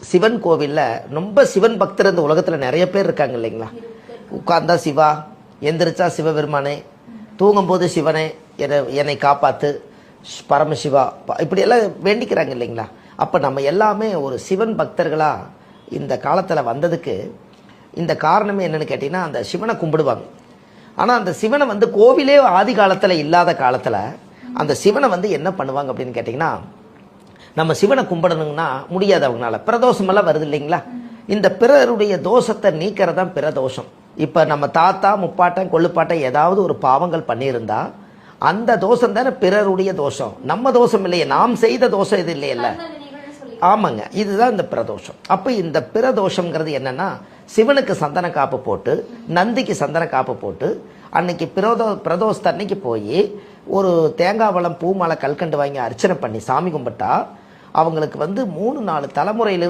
சிவன் கோவிலில் ரொம்ப சிவன் பக்தர் இந்த உலகத்தில் நிறைய பேர் இருக்காங்க இல்லைங்களா? உட்கார்ந்தா சிவா எந்திரிச்சா சிவபெருமானே தூங்கும்போது சிவனே என்னை என்னை காப்பாத்து பரமசிவா ப- இப்படியெல்லாம் வேண்டிக்கிறாங்க இல்லைங்களா? அப்போ நம்ம எல்லாமே ஒரு சிவன் பக்தர்களாக இந்த காலத்தில் வந்ததுக்கு இந்த காரணமே என்னென்னு கேட்டிங்கன்னா அந்த சிவனை கும்பிடுவாங்க. ஆனால் அந்த சிவனை வந்து கோவிலே ஆதி காலத்தில் இல்லாத காலத்தில் அந்த சிவனை வந்து என்ன பண்ணுவாங்க அப்படின்னு கேட்டிங்கன்னா நம்ம சிவனை கும்பிடணுங்கன்னா முடியாது அவங்களால. பிரதோஷமெல்லாம் வருது இல்லைங்களா? இந்த பிறருடைய தோஷத்தை நீக்கிறது தான் பிரதோஷம். இப்போ நம்ம தாத்தா முப்பாட்டன் கொள்ளுப்பாட்டன் ஏதாவது ஒரு பாவங்கள் பண்ணியிருந்தா அந்த தோஷம் தானே பிறருடைய தோஷம். நம்ம தோஷம் இல்லையே நாம் செய்த தோஷம் இது இல்லையல்ல? ஆமாங்க இதுதான் இந்த பிரதோஷம். அப்போ இந்த பிரதோஷம்ங்கிறது என்னன்னா சிவனுக்கு சந்தன காப்பு போட்டு நந்திக்கு சந்தன காப்பு போட்டு அன்னைக்கு பிரதோ பிரதோஷத்து அன்னைக்கு போய் ஒரு தேங்காய் பழம் பூ மாலை கல்கண்டு வாங்கி அர்ச்சனை பண்ணி சாமி கும்பிட்டா அவங்களுக்கு வந்து மூணு நாலு தலைமுறையிலிருந்து